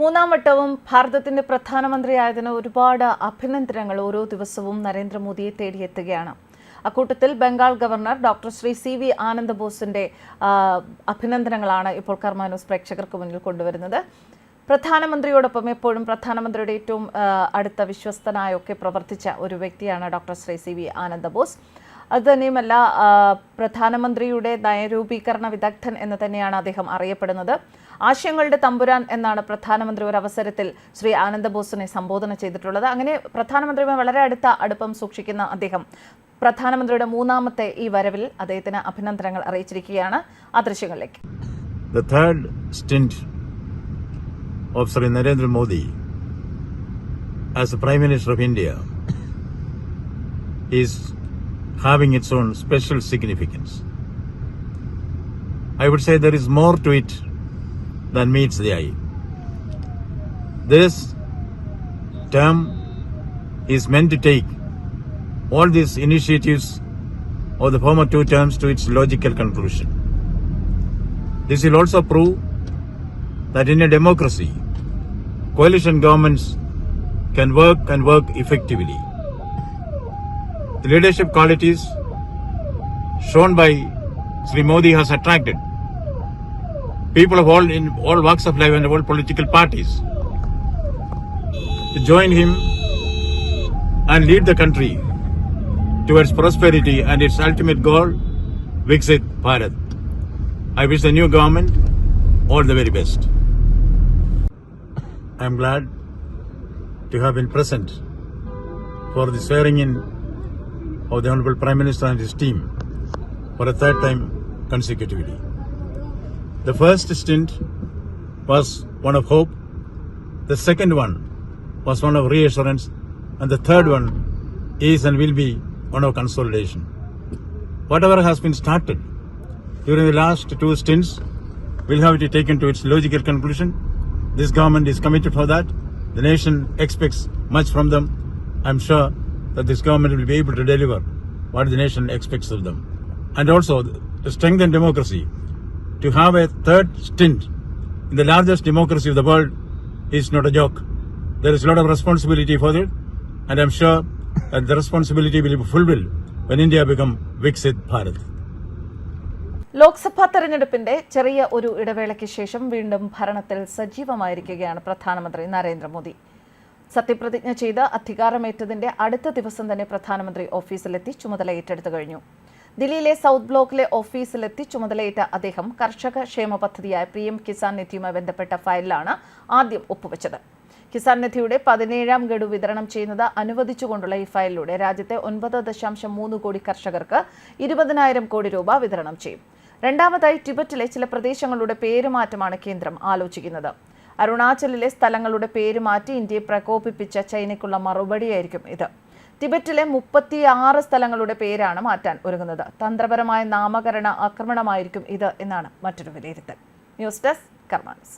മൂന്നാം വട്ടവും ഭാരതത്തിന്റെ പ്രധാനമന്ത്രിയായതിന് ഒരുപാട് അഭിനന്ദനങ്ങൾ ഓരോ ദിവസവും നരേന്ദ്രമോദിയെ തേടിയെത്തുകയാണ്. അക്കൂട്ടത്തിൽ Bengal governor doctor Shri C V Ananda ബോസിന്റെ അഭിനന്ദനങ്ങളാണ് ഇപ്പോൾ കർമാനോസ് പ്രേക്ഷകർക്ക് മുന്നിൽ കൊണ്ടുവരുന്നത്. പ്രധാനമന്ത്രിയോടൊപ്പം എപ്പോഴും പ്രധാനമന്ത്രിയുടെ ഏറ്റവും അടുത്ത വിശ്വസ്തനായൊക്കെ പ്രവർത്തിച്ച ഒരു വ്യക്തിയാണ് doctor Shri C V Ananda Bose അതുതന്നെയുമല്ല പ്രധാനമന്ത്രിയുടെ നയരൂപീകരണ വിദഗ്ധൻ എന്ന് തന്നെയാണ് അദ്ദേഹം അറിയപ്പെടുന്നത്. ആശയങ്ങളുടെ തമ്പുരാൻ എന്നാണ് പ്രധാനമന്ത്രി ഒരു അവസരത്തിൽ ശ്രീ ആനന്ദബോസിനെ സംബോധന ചെയ്തിട്ടുള്ളത്. അങ്ങനെ പ്രധാനമന്ത്രിയുമായി വളരെ അടുത്ത അടുപ്പം സൂക്ഷിക്കുന്ന അദ്ദേഹം പ്രധാനമന്ത്രിയുടെ മൂന്നാമത്തെ ഈ വരവിൽ അദ്ദേഹത്തിന് അഭിനന്ദനങ്ങൾ അറിയിച്ചിരിക്കുകയാണ്. ആ ദൃശ്യങ്ങളിലേക്ക്. The third stint of Sri Narendra Modi is having its own special significance. I would say there is more to it than meets the eye. This term is meant to take all these initiatives of the former two terms to its logical conclusion. This will also prove that in a democracy, coalition governments can work and work effectively. The leadership qualities shown by Sri Modi has attracted people of all in all walks of life and all political parties to join him and lead the country towards prosperity and its ultimate goal, Viksit Bharat. I wish the new government all the very best. I am glad to have been present for the swearing in of the Honorable Prime Minister and his team for a third time consecutively. The first stint was one of hope, the second one was one of reassurance, and the third one is and will be one of consolidation. Whatever has been started during the last two stints will have to taken to its logical conclusion. This government is committed for that. The nation expects much from them. I'm sure that this government will be able to deliver what the nation expects of them. And also to strengthen democracy. To have a third stint in the largest democracy of the world is not a joke. There is a lot of responsibility for it, and I'm sure that the responsibility will be fulfilled when India becomes Viksit Bharat. Lok Sabha തെരഞ്ഞെടുപ്പിന്റെ ചെറിയ ഒരു ഇടവേളയ്ക്ക് ശേഷം വീണ്ടും ഭരണത്തിൽ സജീവമായിരിക്കുകയാണ് പ്രധാനമന്ത്രി നരേന്ദ്രമോദി സത്യപ്രതിജ്ഞ ചെയ്ത് അധികാരമേറ്റതിന്റെ അടുത്ത ദിവസം തന്നെ പ്രധാനമന്ത്രി ഓഫീസിലെത്തി ചുമതല ഏറ്റെടുത്തു കഴിഞ്ഞു. ദില്ലിയിലെ സൗത്ത് ബ്ലോക്കിലെ ഓഫീസിലെത്തി ചുമതലയേറ്റ അദ്ദേഹം കർഷക ക്ഷേമ പദ്ധതിയായ പി എം കിസാൻ നിധിയുമായി ബന്ധപ്പെട്ട ഫയലിലാണ് ആദ്യം ഒപ്പുവെച്ചത്. കിസാൻ നിധിയുടെ പതിനേഴാം ഗഡു വിതരണം ചെയ്യുന്നത് അനുവദിച്ചുകൊണ്ടുള്ള ഈ ഫയലിലൂടെ രാജ്യത്തെ ഒൻപത് ദശാംശം മൂന്ന് കോടി കർഷകർക്ക് ഇരുപതിനായിരം കോടി രൂപ വിതരണം ചെയ്യും. രണ്ടാമതായി ടിബറ്റിലെ ചില പ്രദേശങ്ങളുടെ പേരുമാറ്റമാണ് കേന്ദ്രം ആലോചിക്കുന്നത്. അരുണാചലിലെ സ്ഥലങ്ങളുടെ പേര് മാറ്റി ഇന്ത്യയെ പ്രകോപിപ്പിച്ച ചൈനയ്ക്കുള്ള മറുപടിയായിരിക്കും ഇത്. ടിബറ്റിലെ മുപ്പത്തിയാറ് സ്ഥലങ്ങളുടെ പേരാണ് മാറ്റാൻ ഒരുങ്ങുന്നത്. തന്ത്രപരമായ നാമകരണ ആക്രമണമായിരിക്കും ഇത് എന്നാണ് മറ്റൊരു വിലയിരുത്തൽ. News desk കർമാനസ്.